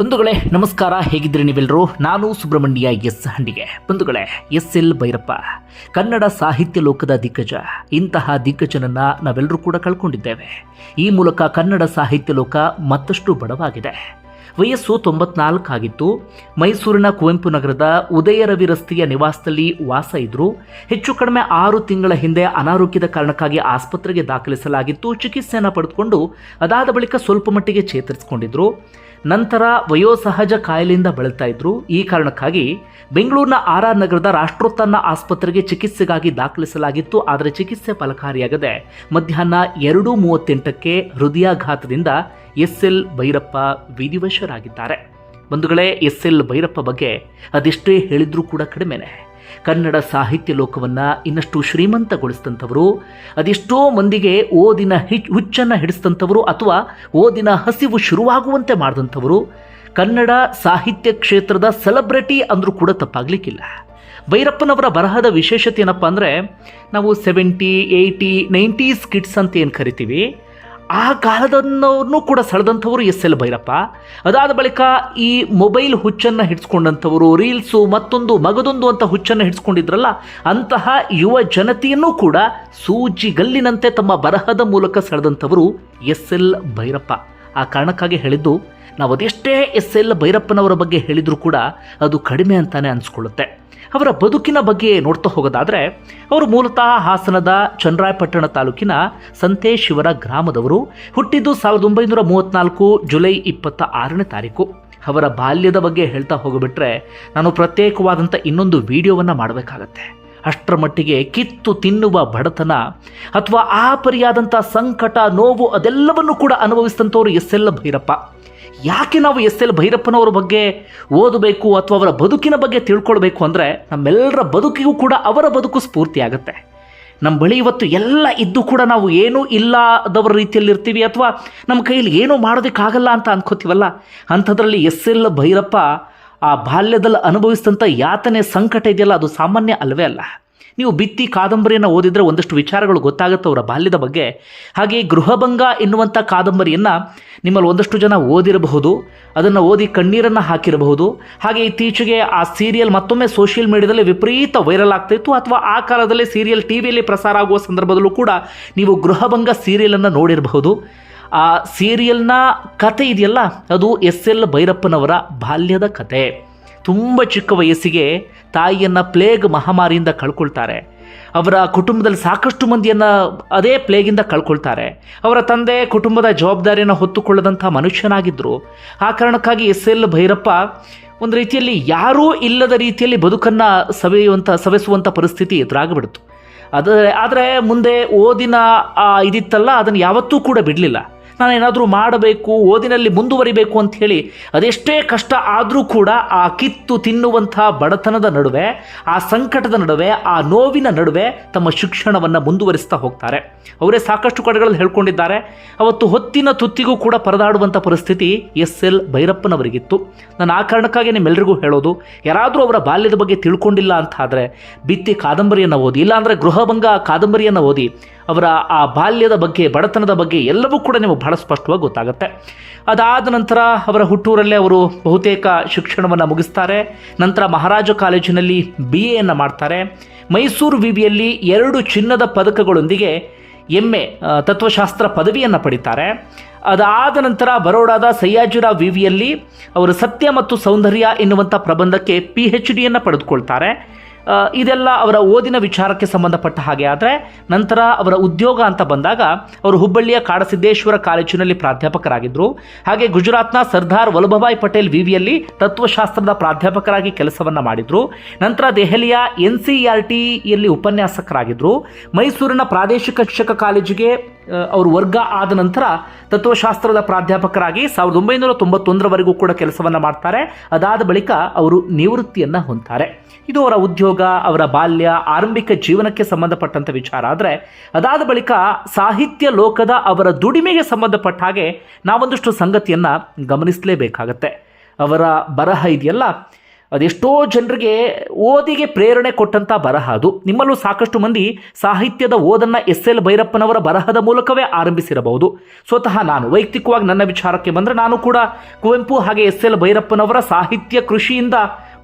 ಬಂಧುಗಳೇ, ನಮಸ್ಕಾರ. ಹೇಗಿದ್ರಿ ನೀವೆಲ್ಲರೂ? ನಾನು ಸುಬ್ರಹ್ಮಣ್ಯ ಎಸ್ ಹಂಡಿಗೆ. ಬಂಧುಗಳೇ, ಎಸ್ ಎಲ್ ಭೈರಪ್ಪ. ಕನ್ನಡ ಸಾಹಿತ್ಯ ಲೋಕದ ದಿಗ್ಗಜ. ಇಂತಹ ದಿಗ್ಗಜನನ್ನ ನಾವೆಲ್ಲರೂ ಕೂಡ ಕಳ್ಕೊಂಡಿದ್ದೇವೆ. ಈ ಮೂಲಕ ಕನ್ನಡ ಸಾಹಿತ್ಯ ಲೋಕ ಮತ್ತಷ್ಟು ಬಡವಾಗಿದೆ. ವಯಸ್ಸು ತೊಂಬತ್ನಾಲ್ಕಾಗಿತ್ತು ಮೈಸೂರಿನ ಕುವೆಂಪು ನಗರದ ಉದಯರವಿ ರಸ್ತೆಯ ನಿವಾಸದಲ್ಲಿ ವಾಸ ಇದ್ರು. ಹೆಚ್ಚು ಕಡಿಮೆ ಆರು ತಿಂಗಳ ಹಿಂದೆ ಅನಾರೋಗ್ಯದ ಕಾರಣಕ್ಕಾಗಿ ಆಸ್ಪತ್ರೆಗೆ ದಾಖಲಿಸಲಾಗಿತ್ತು. ಚಿಕಿತ್ಸೆಯನ್ನು ಪಡೆದುಕೊಂಡು ಅದಾದ ಬಳಿಕ ಸ್ವಲ್ಪ ಮಟ್ಟಿಗೆ ಚೇತರಿಸಿಕೊಂಡಿದ್ರು. ನಂತರ ವಯೋಸಹಜ ಕಾಯಿಲೆಯಿಂದ ಬಳಲ್ತಾ ಇದ್ರು. ಈ ಕಾರಣಕ್ಕಾಗಿ ಬೆಂಗಳೂರಿನ ಆರ್ ಆರ್ ನಗರದ ರಾಷ್ಟ್ರೋತ್ಥಾನ ಆಸ್ಪತ್ರೆಗೆ ಚಿಕಿತ್ಸೆಗಾಗಿ ದಾಖಲಿಸಲಾಗಿತ್ತು. ಆದರೆ ಚಿಕಿತ್ಸೆ ಫಲಕಾರಿಯಾಗದೆ ಮಧ್ಯಾಹ್ನ ಎರಡು ಮೂವತ್ತೆಂಟಕ್ಕೆ ಹೃದಯಾಘಾತದಿಂದ ಎಸ್ ಎಲ್ ಭೈರಪ್ಪ ವಿಧಿವಶರಾಗಿದ್ದಾರೆ. ಬಂಧುಗಳೇ, ಎಸ್ ಎಲ್ ಭೈರಪ್ಪ ಬಗ್ಗೆ ಅದೆಷ್ಟೇ ಹೇಳಿದ್ರೂ ಕೂಡ ಕಡಿಮೆನೆ. ಕನ್ನಡ ಸಾಹಿತ್ಯ ಲೋಕವನ್ನು ಇನ್ನಷ್ಟು ಶ್ರೀಮಂತಗೊಳಿಸಿದಂಥವರು, ಅದೆಷ್ಟೋ ಮಂದಿಗೆ ಓದಿನ ಹಿಚ್ ಹುಚ್ಚನ್ನು ಹಿಡಿಸಿದಂಥವರು ಅಥವಾ ಓದಿನ ಹಸಿವು ಶುರುವಾಗುವಂತೆ ಮಾಡಿದಂಥವರು, ಕನ್ನಡ ಸಾಹಿತ್ಯ ಕ್ಷೇತ್ರದ ಸೆಲೆಬ್ರಿಟಿ ಅಂದರೂ ಕೂಡ ತಪ್ಪಾಗಲಿಕ್ಕಿಲ್ಲ. ಭೈರಪ್ಪನವರ ಬರಹದ ವಿಶೇಷತೆ ಏನಪ್ಪ ಅಂದರೆ, ನಾವು ಸೆವೆಂಟಿ ಏಯ್ಟಿ ನೈಂಟೀಸ್ ಕಿಡ್ಸ್ ಅಂತ ಏನು ಕರಿತೀವಿ ಆ ಕಾಲದನ್ನವ್ರನ್ನೂ ಕೂಡ ಸೆಳೆದಂಥವರು ಎಸ್ ಎಲ್ ಭೈರಪ್ಪ. ಅದಾದ ಬಳಿಕ ಈ ಮೊಬೈಲ್ ಹುಚ್ಚನ್ನು ಹಿಡಿಸ್ಕೊಂಡಂಥವರು, ರೀಲ್ಸು, ಮತ್ತೊಂದು ಮಗದೊಂದು ಅಂತ ಹುಚ್ಚನ್ನು ಹಿಡಿಸ್ಕೊಂಡಿದ್ರಲ್ಲ, ಅಂತಹ ಯುವ ಜನತೆಯನ್ನು ಕೂಡ ಸೂಜಿಗಲ್ಲಿನಂತೆ ತಮ್ಮ ಬರಹದ ಮೂಲಕ ಸೆಳೆದಂಥವರು ಎಸ್ ಎಲ್ ಭೈರಪ್ಪ. ಆ ಕಾರಣಕ್ಕಾಗಿ ಹೇಳಿದ್ದು ನಾವು ಅದೆಷ್ಟೇ ಎಸ್ ಎಲ್ ಭೈರಪ್ಪನವರ ಬಗ್ಗೆ ಹೇಳಿದರೂ ಕೂಡ ಅದು ಕಡಿಮೆ ಅಂತಾನೆ ಅನಿಸ್ಕೊಳ್ಳುತ್ತೆ. ಅವರ ಬದುಕಿನ ಬಗ್ಗೆ ನೋಡ್ತಾ ಹೋಗೋದಾದರೆ, ಅವರು ಮೂಲತಃ ಹಾಸನದ ಚನ್ನರಾಯಪಟ್ಟಣ ತಾಲೂಕಿನ ಸಂತೇಶಿವರ ಗ್ರಾಮದವರು. ಹುಟ್ಟಿದ್ದು ಸಾವಿರದ ಒಂಬೈನೂರ ಮೂವತ್ತ್ನಾಲ್ಕು ಜುಲೈ ಇಪ್ಪತ್ತ ಆರನೇ ತಾರೀಕು. ಅವರ ಬಾಲ್ಯದ ಬಗ್ಗೆ ಹೇಳ್ತಾ ಹೋಗಿಬಿಟ್ರೆ, ನಾನು ಪ್ರತ್ಯೇಕವಾದಂಥ ಇನ್ನೊಂದು ವಿಡಿಯೋವನ್ನು ಮಾಡಬೇಕಾಗತ್ತೆ. ಅಷ್ಟರ ಮಟ್ಟಿಗೆ ಕಿತ್ತು ತಿನ್ನುವ ಬಡತನ ಅಥವಾ ಆ ಪರಿಯಾದಂಥ ಸಂಕಟ, ನೋವು ಅದೆಲ್ಲವನ್ನು ಕೂಡ ಅನುಭವಿಸಿದಂಥವ್ರು ಎಸ್ ಎಲ್ ಭೈರಪ್ಪ. ಯಾಕೆ ನಾವು ಎಸ್ ಎಲ್ ಭೈರಪ್ಪನವರ ಬಗ್ಗೆ ಓದಬೇಕು ಅಥವಾ ಅವರ ಬದುಕಿನ ಬಗ್ಗೆ ತಿಳ್ಕೊಳ್ಬೇಕು ಅಂದರೆ ನಮ್ಮೆಲ್ಲರ ಬದುಕಿಗೂ ಕೂಡ ಅವರ ಬದುಕು ಸ್ಫೂರ್ತಿಯಾಗುತ್ತೆ ನಮ್ಮ ಬಳಿ ಇವತ್ತು ಎಲ್ಲ ಇದ್ದು ಕೂಡ ನಾವು ಏನೂ ಇಲ್ಲದವರ ರೀತಿಯಲ್ಲಿ ಇರ್ತೀವಿ ಅಥವಾ ನಮ್ಮ ಕೈಯಲ್ಲಿ ಏನೂ ಮಾಡೋದಕ್ಕಾಗಲ್ಲ ಅಂತ ಅನ್ಕೋತೀವಲ್ಲ? ಅಂಥದ್ರಲ್ಲಿ ಎಸ್ ಎಲ್ ಭೈರಪ್ಪ ಆ ಬಾಲ್ಯದಲ್ಲಿ ಅನುಭವಿಸಿದಂಥ ಯಾತನೆ ಸಂಕಟ ಇದೆಯಲ್ಲ, ಅದು ಸಾಮಾನ್ಯ ಅಲ್ಲವೇ ಅಲ್ಲ. ನೀವು ಬಿತ್ತಿ ಕಾದಂಬರಿಯನ್ನು ಓದಿದರೆ ಒಂದಷ್ಟು ವಿಚಾರಗಳು ಗೊತ್ತಾಗುತ್ತೆ ಅವರ ಬಾಲ್ಯದ ಬಗ್ಗೆ. ಹಾಗೆ ಗೃಹಭಂಗ ಎನ್ನುವಂಥ ಕಾದಂಬರಿಯನ್ನು ನಿಮ್ಮಲ್ಲಿ ಒಂದಷ್ಟು ಜನ ಓದಿರಬಹುದು, ಅದನ್ನು ಓದಿ ಕಣ್ಣೀರನ್ನು ಹಾಕಿರಬಹುದು. ಹಾಗೆ ಇತ್ತೀಚೆಗೆ ಆ ಸೀರಿಯಲ್ ಮತ್ತೊಮ್ಮೆ ಸೋಷಿಯಲ್ ಮೀಡಿಯಾದಲ್ಲಿ ವಿಪರೀತ ವೈರಲ್ ಆಗ್ತಾಯಿತ್ತು ಅಥವಾ ಆ ಕಾಲದಲ್ಲಿ ಸೀರಿಯಲ್ ಟಿ ವಿಯಲ್ಲಿ ಪ್ರಸಾರ ಆಗುವ ಸಂದರ್ಭದಲ್ಲೂ ಕೂಡ ನೀವು ಗೃಹಭಂಗ ಸೀರಿಯಲನ್ನು ನೋಡಿರಬಹುದು. ಆ ಸೀರಿಯಲ್ನ ಕತೆ ಇದೆಯಲ್ಲ, ಅದು ಎಸ್ ಎಲ್ ಭೈರಪ್ಪನವರ ಬಾಲ್ಯದ ಕತೆ ತುಂಬ ಚಿಕ್ಕ ವಯಸ್ಸಿಗೆ ತಾಯಿಯನ್ನು ಪ್ಲೇಗ್ ಮಹಾಮಾರಿಯಿಂದ ಕಳ್ಕೊಳ್ತಾರೆ. ಅವರ ಕುಟುಂಬದಲ್ಲಿ ಸಾಕಷ್ಟು ಮಂದಿಯನ್ನು ಅದೇ ಪ್ಲೇಗಿಂದ ಕಳ್ಕೊಳ್ತಾರೆ. ಅವರ ತಂದೆ ಕುಟುಂಬದ ಜವಾಬ್ದಾರಿಯನ್ನು ಹೊತ್ತುಕೊಳ್ಳದಂಥ ಮನುಷ್ಯನಾಗಿದ್ದರು ಆ ಕಾರಣಕ್ಕಾಗಿ ಎಸ್ ಎಲ್ ಭೈರಪ್ಪ ಒಂದು ರೀತಿಯಲ್ಲಿ ಯಾರೂ ಇಲ್ಲದ ರೀತಿಯಲ್ಲಿ ಬದುಕನ್ನು ಸವೆಯುವಂಥ, ಸವೆಸುವಂಥ ಪರಿಸ್ಥಿತಿ ಎದುರಾಗಿಬಿಡ್ತು. ಆದರೆ ಆದರೆ ಮುಂದೆ ಓದಿನ ಇದಿತ್ತಲ್ಲ, ಅದನ್ನು ಯಾವತ್ತೂ ಕೂಡ ಬಿಡಲಿಲ್ಲ. ನಾನು ಏನಾದರೂ ಮಾಡಬೇಕು, ಓದಿನಲ್ಲಿ ಮುಂದುವರಿಬೇಕು ಅಂತ ಹೇಳಿ ಅದೆಷ್ಟೇ ಕಷ್ಟ ಆದರೂ ಕೂಡ ಆ ಕಿತ್ತು ತಿನ್ನುವಂಥ ಬಡತನದ ನಡುವೆ, ಆ ಸಂಕಟದ ನಡುವೆ, ಆ ನೋವಿನ ನಡುವೆ ತಮ್ಮ ಶಿಕ್ಷಣವನ್ನು ಮುಂದುವರಿಸ್ತಾ ಹೋಗ್ತಾರೆ. ಅವರೇ ಸಾಕಷ್ಟು ಕಡೆಗಳಲ್ಲಿ ಹೇಳ್ಕೊಂಡಿದ್ದಾರೆ, ಅವತ್ತು ಹೊತ್ತಿನ ತುತ್ತಿಗೂ ಕೂಡ ಪರದಾಡುವಂಥ ಪರಿಸ್ಥಿತಿ ಎಸ್ ಎಲ್ ಭೈರಪ್ಪನವರಿಗಿತ್ತು. ನಾನು ಆ ಕಾರಣಕ್ಕಾಗಿ ನಿಮ್ಮೆಲ್ಲರಿಗೂ ಹೇಳೋದು, ಯಾರಾದರೂ ಅವರ ಬಾಲ್ಯದ ಬಗ್ಗೆ ತಿಳ್ಕೊಂಡಿಲ್ಲ ಅಂತ ಆದರೆ ಬಿತ್ತಿ ಕಾದಂಬರಿಯನ್ನು ಓದಿ, ಇಲ್ಲಾಂದರೆ ಗೃಹಭಂಗ ಕಾದಂಬರಿಯನ್ನು ಓದಿ ಅವರ ಆ ಬಾಲ್ಯದ ಬಗ್ಗೆ, ಬಡತನದ ಬಗ್ಗೆ ಎಲ್ಲವೂ ಕೂಡ ನಿಮಗೆ ಬಹಳ ಸ್ಪಷ್ಟವಾಗಿ ಗೊತ್ತಾಗುತ್ತೆ. ಅದಾದ ನಂತರ ಅವರ ಹುಟ್ಟೂರಲ್ಲೇ ಅವರು ಬಹುತೇಕ ಶಿಕ್ಷಣವನ್ನು ಮುಗಿಸ್ತಾರೆ. ನಂತರ ಮಹಾರಾಜ ಕಾಲೇಜಿನಲ್ಲಿ ಬಿ ಎಯನ್ನು ಮಾಡ್ತಾರೆ. ಮೈಸೂರು ವಿವಿಯಲ್ಲಿ ಎರಡು ಚಿನ್ನದ ಪದಕಗಳೊಂದಿಗೆ ಎಂ ತತ್ವಶಾಸ್ತ್ರ ಪದವಿಯನ್ನು ಪಡಿತಾರೆ. ಅದಾದ ನಂತರ ಬರೋಡಾದ ಸಯ್ಯಾಜಿರಾವ್ ವಿವಿಯಲ್ಲಿ ಅವರು ಸತ್ಯ ಮತ್ತು ಸೌಂದರ್ಯ ಎನ್ನುವಂಥ ಪ್ರಬಂಧಕ್ಕೆ ಪಿ ಎಚ್ ಡಿಯನ್ನು ಪಡೆದುಕೊಳ್ತಾರೆ. ಇದೆಲ್ಲ ಅವರ ಓದಿನ ವಿಚಾರಕ್ಕೆ ಸಂಬಂಧಪಟ್ಟ ಹಾಗೆ. ಆದರೆ ನಂತರ ಅವರ ಉದ್ಯೋಗ ಅಂತ ಬಂದಾಗ ಅವರು ಹುಬ್ಬಳ್ಳಿಯ ಕಾಡಸಿದ್ದೇಶ್ವರ ಕಾಲೇಜಿನಲ್ಲಿ ಪ್ರಾಧ್ಯಾಪಕರಾಗಿದ್ದರು ಹಾಗೆ ಗುಜರಾತ್ನ ಸರ್ದಾರ್ ವಲ್ಲಭಭಾಯ್ ಪಟೇಲ್ ವಿವಿಯಲ್ಲಿ ತತ್ವಶಾಸ್ತ್ರದ ಪ್ರಾಧ್ಯಾಪಕರಾಗಿ ಕೆಲಸವನ್ನು ಮಾಡಿದರು. ನಂತರ ದೆಹಲಿಯ ಎನ್ ಸಿ ಆರ್ ಟಿಯಲ್ಲಿ ಉಪನ್ಯಾಸಕರಾಗಿದ್ದರು ಮೈಸೂರಿನ ಪ್ರಾದೇಶಿಕ ಶಿಕ್ಷಕ ಕಾಲೇಜಿಗೆ ಅವರು ವರ್ಗ ಆದ ನಂತರ ತತ್ವಶಾಸ್ತ್ರದ ಪ್ರಾಧ್ಯಾಪಕರಾಗಿ ಸಾವಿರದ ಒಂಬೈನೂರ ತೊಂಬತ್ತೊಂದರವರೆಗೂ ಕೂಡ ಕೆಲಸವನ್ನು ಮಾಡ್ತಾರೆ. ಅದಾದ ಬಳಿಕ ಅವರು ನಿವೃತ್ತಿಯನ್ನು ಹೊಂದ್ತಾರೆ. ಇದು ಅವರ ಉದ್ಯೋಗ, ಅವರ ಬಾಲ್ಯ, ಆರಂಭಿಕ ಜೀವನಕ್ಕೆ ಸಂಬಂಧಪಟ್ಟಂಥ ವಿಚಾರ. ಆದರೆ ಅದಾದ ಬಳಿಕ ಸಾಹಿತ್ಯ ಲೋಕದ ಅವರ ದುಡಿಮೆಗೆ ಸಂಬಂಧಪಟ್ಟ ಹಾಗೆ ನಾವೊಂದಷ್ಟು ಸಂಗತಿಯನ್ನು ಗಮನಿಸಲೇಬೇಕಾಗತ್ತೆ. ಅವರ ಬರಹ ಇದೆಯಲ್ಲ ಅದೆಷ್ಟೋ ಜನರಿಗೆ ಓದಿಗೆ ಪ್ರೇರಣೆ ಕೊಟ್ಟಂಥ ಬರಹ ಅದು. ನಿಮ್ಮಲ್ಲೂ ಸಾಕಷ್ಟು ಮಂದಿ ಸಾಹಿತ್ಯದ ಓದನ್ನು ಎಸ್ ಎಲ್ ಭೈರಪ್ಪನವರ ಬರಹದ ಮೂಲಕವೇ ಆರಂಭಿಸಿರಬಹುದು. ಸ್ವತಃ ನಾನು ವೈಯಕ್ತಿಕವಾಗಿ ನನ್ನ ವಿಚಾರಕ್ಕೆ ಬಂದರೆ ನಾನು ಕೂಡ ಕುವೆಂಪು ಹಾಗೆ ಎಸ್ ಎಲ್ ಭೈರಪ್ಪನವರ ಸಾಹಿತ್ಯ ಕೃಷಿಯಿಂದ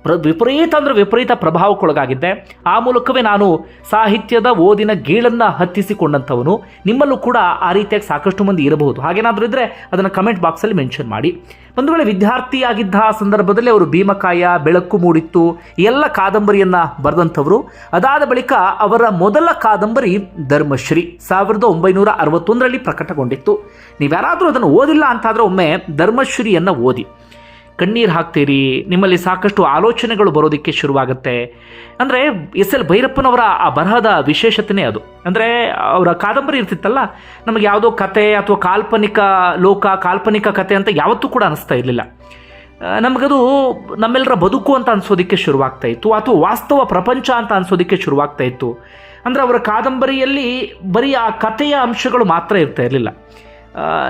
ಪ್ರ ವಿಪರೀತ ಅಂದರೆ ವಿಪರೀತ ಪ್ರಭಾವಕ್ಕೊಳಗಾಗಿದ್ದೆ. ಆ ಮೂಲಕವೇ ನಾನು ಸಾಹಿತ್ಯದ ಓದಿನ ಗೀಳನ್ನು ಹತ್ತಿಸಿಕೊಂಡಂಥವನು. ನಿಮ್ಮಲ್ಲೂ ಕೂಡ ಆ ರೀತಿಯಾಗಿ ಸಾಕಷ್ಟು ಮಂದಿ ಇರಬಹುದು. ಹಾಗೇನಾದರೂ ಇದ್ದರೆ ಅದನ್ನು ಕಮೆಂಟ್ ಬಾಕ್ಸಲ್ಲಿ ಮೆನ್ಷನ್ ಮಾಡಿ. ಒಂದು ವೇಳೆ ವಿದ್ಯಾರ್ಥಿಯಾಗಿದ್ದ ಸಂದರ್ಭದಲ್ಲಿ ಅವರು ಭೀಮಕಾಯ, ಬೆಳಕು ಮೂಡಿತ್ತು, ಎಲ್ಲ ಕಾದಂಬರಿಯನ್ನು ಬರೆದಂಥವರು. ಅದಾದ ಬಳಿಕ ಅವರ ಮೊದಲ ಕಾದಂಬರಿ ಧರ್ಮಶ್ರೀ, ಸಾವಿರದ ಒಂಬೈನೂರ ಅರವತ್ತೊಂದರಲ್ಲಿ ಪ್ರಕಟಗೊಂಡಿತ್ತು. ನೀವ್ಯಾರಾದರೂ ಅದನ್ನು ಓದಿಲ್ಲ ಅಂತಾದರೆ ಒಮ್ಮೆ ಧರ್ಮಶ್ರೀಯನ್ನು ಓದಿ. ಕಣ್ಣೀರು ಹಾಕ್ತೀರಿ, ನಿಮ್ಮಲ್ಲಿ ಸಾಕಷ್ಟು ಆಲೋಚನೆಗಳು ಬರೋದಕ್ಕೆ ಶುರುವಾಗುತ್ತೆ. ಅಂದರೆ ಎಸ್ ಎಲ್ ಭೈರಪ್ಪನವರ ಆ ಬರಹದ ವಿಶೇಷತೆನೇ ಅದು. ಅಂದರೆ ಅವರ ಕಾದಂಬರಿ ಇರ್ತಿತ್ತಲ್ಲ, ನಮಗೆ ಯಾವುದೋ ಕತೆ ಅಥವಾ ಕಾಲ್ಪನಿಕ ಲೋಕ, ಕಾಲ್ಪನಿಕ ಕತೆ ಅಂತ ಯಾವತ್ತೂ ಕೂಡ ಅನಿಸ್ತಾ ಇರಲಿಲ್ಲ. ನಮಗದು ನಮ್ಮೆಲ್ಲರ ಬದುಕು ಅಂತ ಅನಿಸೋದಕ್ಕೆ ಶುರುವಾಗ್ತಾ ಇತ್ತು, ಅಥವಾ ವಾಸ್ತವ ಪ್ರಪಂಚ ಅಂತ ಅನಿಸೋದಕ್ಕೆ ಶುರುವಾಗ್ತಾ ಇತ್ತು. ಅಂದರೆ ಅವರ ಕಾದಂಬರಿಯಲ್ಲಿ ಬರೀ ಆ ಕಥೆಯ ಅಂಶಗಳು ಮಾತ್ರ ಇರ್ತಾ ಇರಲಿಲ್ಲ.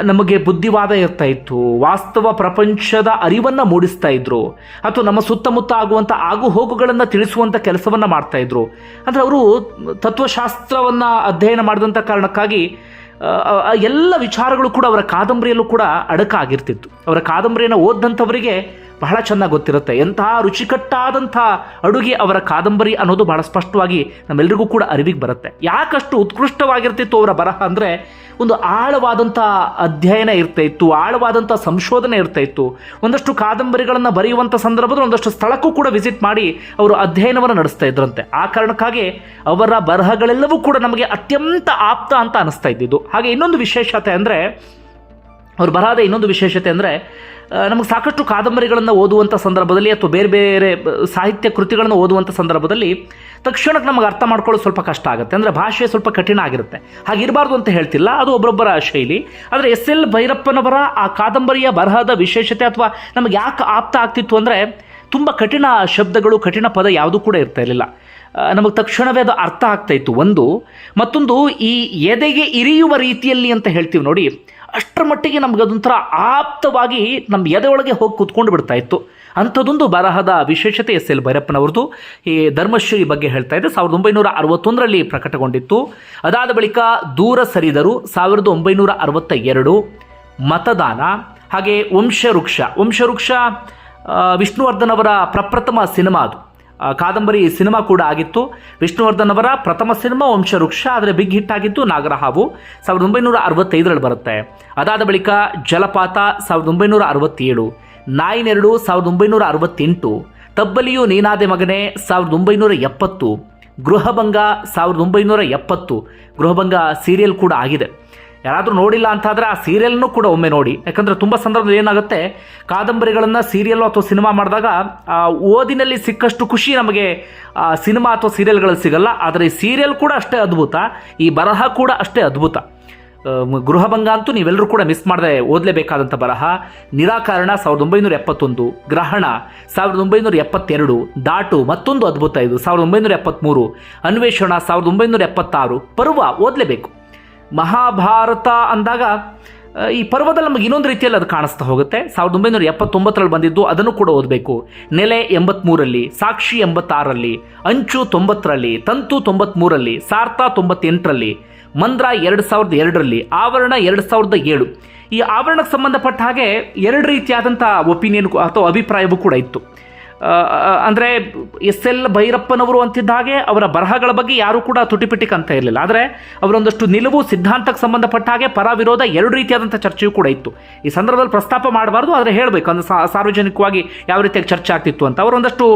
ನಮಗೆ ಬುದ್ಧಿವಾದ ಇರ್ತಾ ಇತ್ತು. ವಾಸ್ತವ ಪ್ರಪಂಚದ ಅರಿವನ್ನು ಮೂಡಿಸ್ತಾ ಇದ್ರು. ಅಥವಾ ನಮ್ಮ ಸುತ್ತಮುತ್ತ ಆಗುವಂಥ ಆಗು ಹೋಗುಗಳನ್ನು ತಿಳಿಸುವಂಥ ಕೆಲಸವನ್ನು ಮಾಡ್ತಾ ಇದ್ರು. ಅಂದರೆ ಅವರು ತತ್ವಶಾಸ್ತ್ರವನ್ನು ಅಧ್ಯಯನ ಮಾಡಿದಂಥ ಕಾರಣಕ್ಕಾಗಿ ಎಲ್ಲ ವಿಚಾರಗಳು ಕೂಡ ಅವರ ಕಾದಂಬರಿಯಲ್ಲೂ ಕೂಡ ಅಡಕ ಆಗಿರ್ತಿತ್ತು. ಅವರ ಕಾದಂಬರಿಯನ್ನು ಓದಂಥವರಿಗೆ ಬಹಳ ಚೆನ್ನಾಗಿ ಗೊತ್ತಿರುತ್ತೆ. ಎಂತಹ ರುಚಿಕಟ್ಟಾದಂಥ ಅಡುಗೆ ಅವರ ಕಾದಂಬರಿ ಅನ್ನೋದು ಬಹಳ ಸ್ಪಷ್ಟವಾಗಿ ನಮ್ಮೆಲ್ಲರಿಗೂ ಕೂಡ ಅರಿವಿಗೆ ಬರುತ್ತೆ. ಯಾಕಷ್ಟು ಉತ್ಕೃಷ್ಟವಾಗಿರ್ತಿತ್ತು ಅವರ ಬರಹ ಅಂದರೆ ಒಂದು ಆಳವಾದಂಥ ಅಧ್ಯಯನ ಇರ್ತಾ ಇತ್ತು ಆಳವಾದಂಥ ಸಂಶೋಧನೆ ಇರ್ತಾ ಇತ್ತು ಒಂದಷ್ಟು ಕಾದಂಬರಿಗಳನ್ನು ಬರೆಯುವಂಥ ಸಂದರ್ಭದಲ್ಲಿ ಒಂದಷ್ಟು ಸ್ಥಳಕ್ಕೂ ಕೂಡ ವಿಸಿಟ್ ಮಾಡಿ ಅವರು ಅಧ್ಯಯನವನ್ನು ನಡೆಸ್ತಾ ಇದ್ರಂತೆ. ಆ ಕಾರಣಕ್ಕಾಗಿ ಅವರ ಬರಹಗಳೆಲ್ಲವೂ ಕೂಡ ನಮಗೆ ಅತ್ಯಂತ ಆಪ್ತ ಅಂತ ಅನಿಸ್ತಾ ಇದ್ದಿದ್ದು. ಹಾಗೆ ಇನ್ನೊಂದು ವಿಶೇಷತೆ ಅಂದರೆ ಅವ್ರು ಬರಹದ ಇನ್ನೊಂದು ವಿಶೇಷತೆ ಅಂದರೆ ನಮಗೆ ಸಾಕಷ್ಟು ಕಾದಂಬರಿಗಳನ್ನು ಓದುವಂಥ ಸಂದರ್ಭದಲ್ಲಿ ಅಥವಾ ಬೇರೆ ಬೇರೆ ಸಾಹಿತ್ಯ ಕೃತಿಗಳನ್ನು ಓದುವಂಥ ಸಂದರ್ಭದಲ್ಲಿ ತಕ್ಷಣಕ್ಕೆ ನಮಗೆ ಅರ್ಥ ಮಾಡ್ಕೊಳ್ಳೋದು ಸ್ವಲ್ಪ ಕಷ್ಟ ಆಗುತ್ತೆ. ಅಂದರೆ ಭಾಷೆ ಸ್ವಲ್ಪ ಕಠಿಣ ಆಗಿರುತ್ತೆ. ಹಾಗಿರಬಾರ್ದು ಅಂತ ಹೇಳ್ತಿಲ್ಲ, ಅದು ಒಬ್ಬೊಬ್ಬರ ಶೈಲಿ. ಆದರೆ ಎಸ್ ಎಲ್ ಭೈರಪ್ಪನವರ ಆ ಕಾದಂಬರಿಯ ಬರಹದ ವಿಶೇಷತೆ ಅಥವಾ ನಮಗೆ ಯಾಕೆ ಆಪ್ತ ಆಗ್ತಿತ್ತು ಅಂದರೆ, ತುಂಬ ಕಠಿಣ ಶಬ್ದಗಳು, ಕಠಿಣ ಪದ ಯಾವುದೂ ಕೂಡ ಇರ್ತಾ ಇರಲಿಲ್ಲ. ನಮಗೆ ತಕ್ಷಣವೇ ಅದು ಅರ್ಥ ಆಗ್ತಾ ಇತ್ತು. ಒಂದು, ಮತ್ತೊಂದು ಈ ಎದೆಗೆ ಇರಿಯುವ ರೀತಿಯಲ್ಲಿ ಅಂತ ಹೇಳ್ತೀವಿ ನೋಡಿ ಅಷ್ಟರ ಮಟ್ಟಿಗೆ ನಮ್ಗೆ ಅದೊಂಥರ ಆಪ್ತವಾಗಿ ನಮ್ಮ ಎದೆಯೊಳಗೆ ಹೋಗಿ ಕೂತ್ಕೊಂಡು ಬಿಡ್ತಾ ಇತ್ತು. ಅಂಥದ್ದೊಂದು ಬರಹದ ವಿಶೇಷತೆ ಎಸ್ ಎಲ್ ಭೈರಪ್ಪನವ್ರದ್ದು. ಈ ಧರ್ಮಶ್ರೀ ಬಗ್ಗೆ ಹೇಳ್ತಾ ಇದೆ ಸಾವಿರದ ಒಂಬೈನೂರ ಅರವತ್ತೊಂದರಲ್ಲಿ ಪ್ರಕಟಗೊಂಡಿತ್ತು. ಅದಾದ ಬಳಿಕ ದೂರ ಸರಿದರು. ಸಾವಿರದ ಒಂಬೈನೂರ ಅರವತ್ತ ಎರಡು ಮತದಾನ. ಹಾಗೆ ವಂಶವೃಕ್ಷ. ವಂಶವೃಕ್ಷ ವಿಷ್ಣುವರ್ಧನ್ ಅವರ ಪ್ರಪ್ರಥಮ ಸಿನಿಮಾ ಅದು. ಕಾದಂಬರಿ ಸಿನಿಮಾ ಕೂಡ ಆಗಿತ್ತು. ವಿಷ್ಣುವರ್ಧನ್ ಅವರ ಪ್ರಥಮ ಸಿನಿಮಾ ವಂಶವೃಕ್ಷ, ಆದರೆ ಬಿಗ್ ಹಿಟ್ ಆಗಿತ್ತು ನಾಗರಹಾವು. ಸಾವಿರದ ಒಂಬೈನೂರ ಅರವತ್ತೈದರಲ್ಲಿ ಬರುತ್ತೆ. ಅದಾದ ಬಳಿಕ ಜಲಪಾತ ಸಾವಿರದ ಒಂಬೈನೂರ ಅರವತ್ತೇಳು. ನಾಯಿನೆರಡು ಸಾವಿರದ ಒಂಬೈನೂರ ಅರವತ್ತೆಂಟು. ತಬ್ಬಲಿಯು ನೀನಾದೆ ಮಗನೇ ಸಾವಿರದ ಒಂಬೈನೂರ ಎಪ್ಪತ್ತು. ಗೃಹಭಂಗ ಸಾವಿರದ ಒಂಬೈನೂರ ಎಪ್ಪತ್ತು. ಗೃಹಭಂಗ ಸೀರಿಯಲ್ ಕೂಡ ಆಗಿದೆ. ಯಾರಾದರೂ ನೋಡಿಲ್ಲ ಅಂತಾದರೆ ಆ ಸೀರಿಯಲ್ನೂ ಕೂಡ ಒಮ್ಮೆ ನೋಡಿ. ಯಾಕಂದರೆ ತುಂಬ ಸಂದರ್ಭದಲ್ಲಿ ಏನಾಗುತ್ತೆ, ಕಾದಂಬರಿಗಳನ್ನು ಸೀರಿಯಲ್ ಅಥವಾ ಸಿನಿಮಾ ಮಾಡಿದಾಗ ಓದಿನಲ್ಲಿ ಸಿಕ್ಕಷ್ಟು ಖುಷಿ ನಮಗೆ ಸಿನಿಮಾ ಅಥವಾ ಸೀರಿಯಲ್ಗಳಲ್ಲಿ ಸಿಗಲ್ಲ. ಆದರೆ ಈ ಸೀರಿಯಲ್ ಕೂಡ ಅಷ್ಟೇ ಅದ್ಭುತ. ಈ ಬರಹ ಕೂಡ ಅಷ್ಟೇ ಅದ್ಭುತ. ಗೃಹಭಂಗ ಅಂತೂ ನೀವೆಲ್ಲರೂ ಕೂಡ ಮಿಸ್ ಮಾಡದೆ ಓದಲೇಬೇಕಾದಂಥ ಬರಹ. ನಿರಾಕರಣ ಸಾವಿರದ ಒಂಬೈನೂರ ಎಪ್ಪತ್ತೊಂದು. ಗ್ರಹಣ ಸಾವಿರದ ಒಂಬೈನೂರ ಎಪ್ಪತ್ತೆರಡು. ದಾಟು ಮತ್ತೊಂದು ಅದ್ಭುತ ಇದು, ಸಾವಿರದ ಒಂಬೈನೂರ ಎಪ್ಪತ್ತ್ಮೂರು ಅನ್ವೇಷಣ ಸಾವಿರದ ಒಂಬೈನೂರ ಎಪ್ಪತ್ತಾರು. ಪರ್ವ ಓದಲೇಬೇಕು. ಮಹಾಭಾರತ ಅಂದಾಗ ಈ ಪರ್ವದಲ್ಲಿ ನಮಗೆ ಇನ್ನೊಂದು ರೀತಿಯಲ್ಲಿ ಅದು ಕಾಣಿಸ್ತಾ ಹೋಗುತ್ತೆ. ಸಾವಿರದ ಒಂಬೈನೂರ ಎಪ್ಪತ್ತೊಂಬತ್ತರಲ್ಲಿ ಬಂದಿದ್ದು ಅದನ್ನು ಕೂಡ ಓದಬೇಕು. ನೆಲೆ ಎಂಬತ್ತ್ಮೂರಲ್ಲಿ ಸಾಕ್ಷಿ ಎಂಬತ್ತಾರರಲ್ಲಿ, ಅಂಚು ತೊಂಬತ್ತರಲ್ಲಿ, ತಂತು ತೊಂಬತ್ಮೂರಲ್ಲಿ ಸಾರ್ಥ ತೊಂಬತ್ತೆಂಟರಲ್ಲಿ, ಮಂದ್ರ ಎರಡು ಸಾವಿರದ ಎರಡರಲ್ಲಿ, ಆವರಣ ಎರಡು ಸಾವಿರದ ಏಳು. ಈ ಆವರಣಕ್ಕೆ ಸಂಬಂಧಪಟ್ಟ ಹಾಗೆ ಎರಡು ರೀತಿಯಾದಂಥ ಒಪಿನಿಯನ್ ಅಥವಾ ಅಭಿಪ್ರಾಯವೂ ಕೂಡ ಇತ್ತು. ಅಂದರೆ ಎಸ್ ಎಲ್ ಭೈರಪ್ಪನವರು ಅಂತಿದ್ದ ಹಾಗೆ ಅವರ ಬರಹಗಳ ಬಗ್ಗೆ ಯಾರೂ ಕೂಡ ತುಟಿಪಿಟಿಕ್ ಅಂತ ಇರಲಿಲ್ಲ. ಆದರೆ ಅವರೊಂದಷ್ಟು ನಿಲುವು ಸಿದ್ಧಾಂತಕ್ಕೆ ಸಂಬಂಧಪಟ್ಟ ಹಾಗೆ ಪರ ವಿರೋಧ ಎರಡು ರೀತಿಯಾದಂಥ ಚರ್ಚೆಯೂ ಕೂಡ ಇತ್ತು. ಈ ಸಂದರ್ಭದಲ್ಲಿ ಪ್ರಸ್ತಾಪ ಮಾಡಬಾರ್ದು, ಆದರೆ ಹೇಳಬೇಕು, ಅಂದರೆ ಸಾರ್ವಜನಿಕವಾಗಿ ಯಾವ ರೀತಿಯಾಗಿ ಚರ್ಚೆ ಆಗ್ತಿತ್ತು ಅಂತ. ಅವರೊಂದಷ್ಟು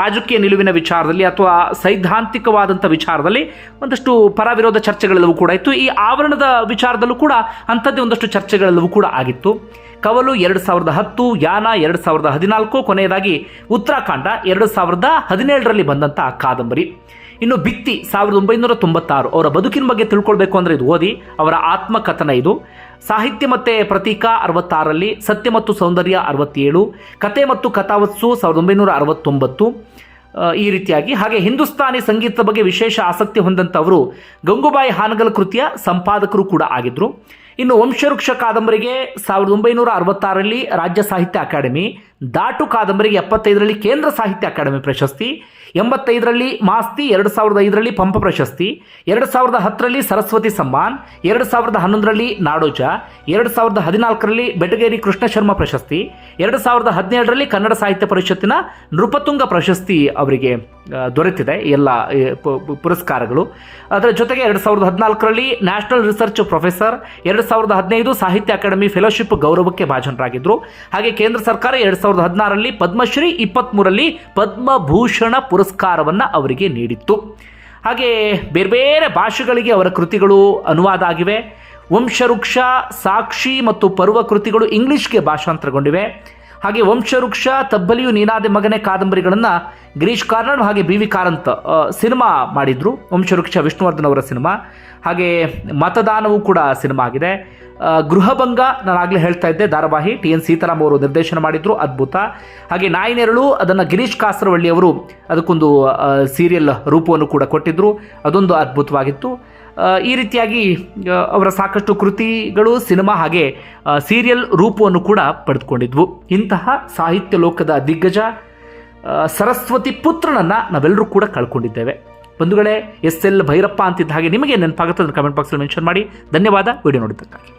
ರಾಜಕೀಯ ನಿಲುವಿನ ವಿಚಾರದಲ್ಲಿ ಅಥವಾ ಸೈದ್ಧಾಂತಿಕವಾದಂಥ ವಿಚಾರದಲ್ಲಿ ಒಂದಷ್ಟು ಪರ ವಿರೋಧ ಚರ್ಚೆಗಳೆಲ್ಲವೂ ಕೂಡ ಇತ್ತು. ಈ ಆವರಣದ ವಿಚಾರದಲ್ಲೂ ಕೂಡ ಅಂಥದ್ದೇ ಒಂದಷ್ಟು ಚರ್ಚೆಗಳೆಲ್ಲವೂ ಕೂಡ ಆಗಿತ್ತು. ಕವಲು ಎರಡು ಸಾವಿರದ ಹತ್ತು, ಯಾನ ಎರಡು ಸಾವಿರದ ಹದಿನಾಲ್ಕು, ಕೊನೆಯದಾಗಿ ಉತ್ತರಾಖಂಡ ಎರಡು ಸಾವಿರದ ಹದಿನೇಳರಲ್ಲಿ ಬಂದಂಥ ಕಾದಂಬರಿ. ಇನ್ನು ಬಿತ್ತಿ ಸಾವಿರದ ಒಂಬೈನೂರ ತೊಂಬತ್ತಾರು, ಅವರ ಬದುಕಿನ ಬಗ್ಗೆ ತಿಳ್ಕೊಳ್ಬೇಕು ಅಂದರೆ ಇದು ಓದಿ, ಅವರ ಆತ್ಮಕಥನ ಇದು. ಸಾಹಿತ್ಯ ಮತ್ತು ಪ್ರತೀಕ ಅರವತ್ತಾರರಲ್ಲಿ ಸತ್ಯ ಮತ್ತು ಸೌಂದರ್ಯ ಅರವತ್ತೇಳು, ಕತೆ ಮತ್ತು ಕಥಾವತ್ಸು ಸಾವಿರದ ಒಂಬೈನೂರ ಅರವತ್ತೊಂಬತ್ತು. ಈ ರೀತಿಯಾಗಿ ಹಾಗೆ ಹಿಂದೂಸ್ತಾನಿ ಸಂಗೀತದ ಬಗ್ಗೆ ವಿಶೇಷ ಆಸಕ್ತಿ ಹೊಂದಂಥವರು ಗಂಗೂಬಾಯಿ ಹಾನಗಲ್ ಕೃತಿಯ ಸಂಪಾದಕರು ಕೂಡ ಆಗಿದ್ರು. ಇನ್ನು ವಂಶವೃಕ್ಷ ಕಾದಂಬರಿಗೆ ಸಾವಿರದ ಒಂಬೈನೂರ ಅರವತ್ತಾರರಲ್ಲಿ ರಾಜ್ಯ ಸಾಹಿತ್ಯ ಅಕಾಡೆಮಿ, ದಾಟು ಕಾದಂಬರಿಗೆ ಎಪ್ಪತ್ತೈದರಲ್ಲಿ ಕೇಂದ್ರ ಸಾಹಿತ್ಯ ಅಕಾಡೆಮಿ ಪ್ರಶಸ್ತಿ ಎಂಬತ್ತೈದರಲ್ಲಿ ಮಾಸ್ತಿ, ಎರಡು ಸಾವಿರದ ಐದರಲ್ಲಿ ಪಂಪ ಪ್ರಶಸ್ತಿ, ಎರಡು ಸಾವಿರದ ಹತ್ತರಲ್ಲಿ ಸರಸ್ವತಿ ಸಮ್ಮಾನ್, ಎರಡು ಸಾವಿರದ ಹನ್ನೊಂದರಲ್ಲಿ ನಾಡೋಜ, ಎರಡು ಸಾವಿರದ ಹದಿನಾಲ್ಕರಲ್ಲಿ ಬೆಟಗೇರಿ ಕೃಷ್ಣ ಶರ್ಮ ಪ್ರಶಸ್ತಿ, ಎರಡು ಸಾವಿರದ ಹದಿನೇಳರಲ್ಲಿ ಕನ್ನಡ ಸಾಹಿತ್ಯ ಪರಿಷತ್ತಿನ ನೃಪತುಂಗ ಪ್ರಶಸ್ತಿ ಅವರಿಗೆ ದೊರೆತಿದೆ ಎಲ್ಲ ಪುರಸ್ಕಾರಗಳು. ಅದರ ಜೊತೆಗೆ ಎರಡು ಸಾವಿರದ ಹದಿನಾಲ್ಕರಲ್ಲಿ ನ್ಯಾಷನಲ್ ರಿಸರ್ಚ್ ಪ್ರೊಫೆಸರ್, ಎರಡು ಸಾವಿರದ ಹದಿನೈದು ಸಾಹಿತ್ಯ ಅಕಾಡೆಮಿ ಫೆಲೋಶಿಪ್ ಗೌರವಕ್ಕೆ ಭಾಜನರಾಗಿದ್ದರು ಹಾಗೆ ಕೇಂದ್ರ ಸರ್ಕಾರ ಎರಡು ಸಾವಿರದ ಹದಿನಾರರಲ್ಲಿ ಪದ್ಮಶ್ರೀ ಇಪ್ಪತ್ತ್ಮೂರರಲ್ಲಿ ಪದ್ಮಭೂಷಣ ಪುರಸ್ಕಾರವನ್ನು ಅವರಿಗೆ ನೀಡಿತ್ತು. ಹಾಗೆ ಬೇರೆ ಬೇರೆ ಭಾಷೆಗಳಿಗೆ ಅವರ ಕೃತಿಗಳು ಅನುವಾದ ಆಗಿವೆ. ವಂಶವೃಕ್ಷ, ಸಾಕ್ಷಿ ಮತ್ತು ಪರ್ವ ಕೃತಿಗಳು ಇಂಗ್ಲಿಷ್ಗೆ ಭಾಷಾಂತರಗೊಂಡಿವೆ. ಹಾಗೆ ವಂಶವೃಕ್ಷ, ತಬ್ಬಲಿಯು ನೀನಾದೆ ಮಗನೇ ಕಾದಂಬರಿಗಳನ್ನು ಗಿರೀಶ್ ಕಾರ್ನಾಡ್ ಹಾಗೆ ಬಿ ವಿ ಕಾರಂತ್ ಸಿನಿಮಾ ಮಾಡಿದ್ರು. ವಂಶವೃಕ್ಷ ವಿಷ್ಣುವರ್ಧನ್ ಅವರ ಸಿನಿಮಾ. ಹಾಗೆ ಮತದಾನವೂ ಕೂಡ ಸಿನಿಮಾ ಆಗಿದೆ. ಗೃಹಭಂಗ ನಾನು ಆಗಲೇ ಹೇಳ್ತಾ ಇದ್ದೆ, ಧಾರಾವಾಹಿ. ಟಿ ಎನ್ ಸೀತಾರಾಮ್ ಅವರು ನಿರ್ದೇಶನ ಮಾಡಿದ್ರು, ಅದ್ಭುತ. ಹಾಗೆ ನಾಯಿನೆರಳು ಅದನ್ನು ಗಿರೀಶ್ ಕಾಸರವಳ್ಳಿ ಅವರು ಅದಕ್ಕೊಂದು ಸೀರಿಯಲ್ ರೂಪವನ್ನು ಕೂಡ ಕೊಟ್ಟಿದ್ರು. ಅದೊಂದು ಅದ್ಭುತವಾಗಿತ್ತು. ಈ ರೀತಿಯಾಗಿ ಅವರ ಸಾಕಷ್ಟು ಕೃತಿಗಳು, ಸಿನಿಮಾ ಹಾಗೆ ಸೀರಿಯಲ್ ರೂಪವನ್ನು ಕೂಡ ಪಡೆದುಕೊಂಡಿದ್ವು. ಇಂತಹ ಸಾಹಿತ್ಯ ಲೋಕದ ದಿಗ್ಗಜ ಸರಸ್ವತಿ ಪುತ್ರನನ್ನ ನಾವೆಲ್ಲರೂ ಕೂಡ ಕಳ್ಕೊಂಡಿದ್ದೇವೆ. ಬಂಧುಗಳೇ, ಎಸ್ ಎಲ್ ಭೈರಪ್ಪ ಅಂತಿದ್ದ ಹಾಗೆ ನಿಮಗೆ ನೆನಪಾಗುತ್ತೆ ಕಮೆಂಟ್ ಬಾಕ್ಸಲ್ಲಿ ಮೆನ್ಷನ್ ಮಾಡಿ. ಧನ್ಯವಾದ ವಿಡಿಯೋ ನೋಡಿದ್ದಕ್ಕಾಗಿ.